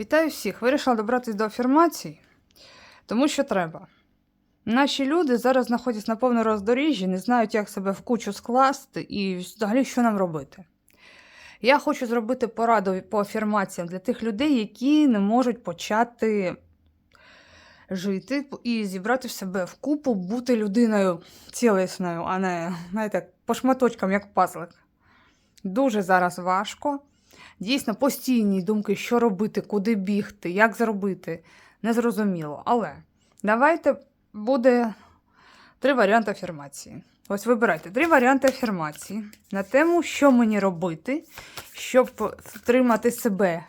Вітаю всіх! Вирішила добратися до афірмацій, тому що треба. Наші люди зараз знаходяться на повному роздоріжжі, не знають, як себе в кучу скласти і взагалі, що нам робити. Я хочу зробити пораду по афірмаціям для тих людей, які не можуть почати жити і зібрати в себе в купу, бути людиною цілісною, а не, знаєте, по шматочкам, як пазлик. Дуже зараз важко. Дійсно, постійні думки, що робити, куди бігти, як зробити, незрозуміло. Але давайте буде три варіанти афірмації. Ось вибирайте три варіанти афірмації на тему, що мені робити, щоб втримати себе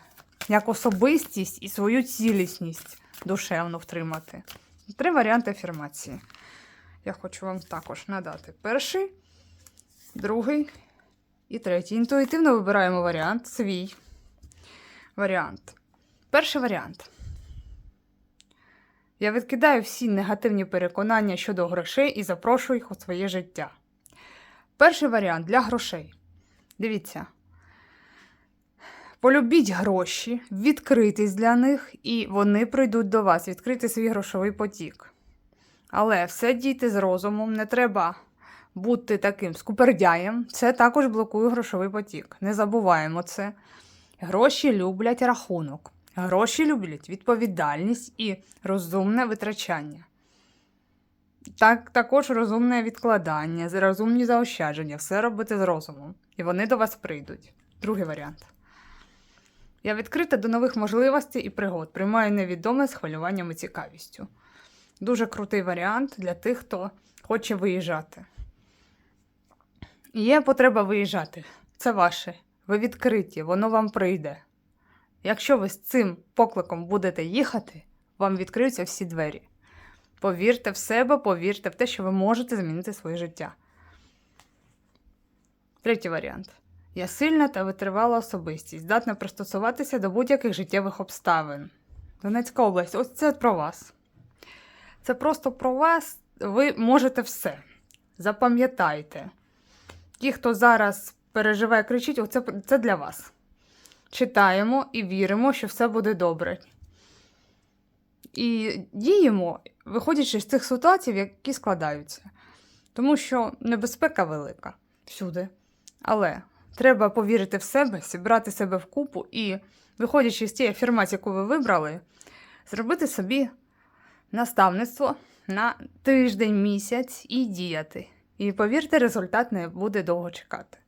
як особистість і свою цілісність душевно втримати. Три варіанти афірмації. Я хочу вам також надати перший, другий і третій. Інтуїтивно вибираємо варіант свій. Варіант. Перший варіант. Я відкидаю всі негативні переконання щодо грошей і запрошую їх у своє життя. Перший варіант для грошей. Дивіться. Полюбіть гроші, відкритись для них, і вони прийдуть до вас, відкрити свій грошовий потік. Але все дійте з розумом, не треба бути таким скупердяєм. Це також блокує грошовий потік. Не забуваємо це. Гроші люблять рахунок. Гроші люблять відповідальність і розумне витрачання. Так, також розумне відкладання, розумні заощадження, все робити з розумом. І вони до вас прийдуть. Другий варіант. Я відкрита до нових можливостей і пригод, приймаю невідоме з хвилюванням і цікавістю. Дуже крутий варіант для тих, хто хоче виїжджати. Є потреба виїжджати. Це ваше. Ви відкриті, воно вам прийде. Якщо ви з цим покликом будете їхати, вам відкриються всі двері. Повірте в себе, повірте в те, що ви можете змінити своє життя. Третій варіант. Я сильна та витривала особистість, здатна пристосуватися до будь-яких життєвих обставин. Донецька область, ось це про вас. Це просто про вас. Ви можете все. Запам'ятайте. Ті, хто зараз переживає, кричить, оце це для вас. Читаємо і віримо, що все буде добре. І діємо, виходячи з цих ситуацій, які складаються. Тому що небезпека велика всюди. Але треба повірити в себе, зібрати себе в купу і, виходячи з тієї афірмації, яку ви вибрали, зробити собі наставництво на тиждень, місяць і діяти. І повірте, результат не буде довго чекати.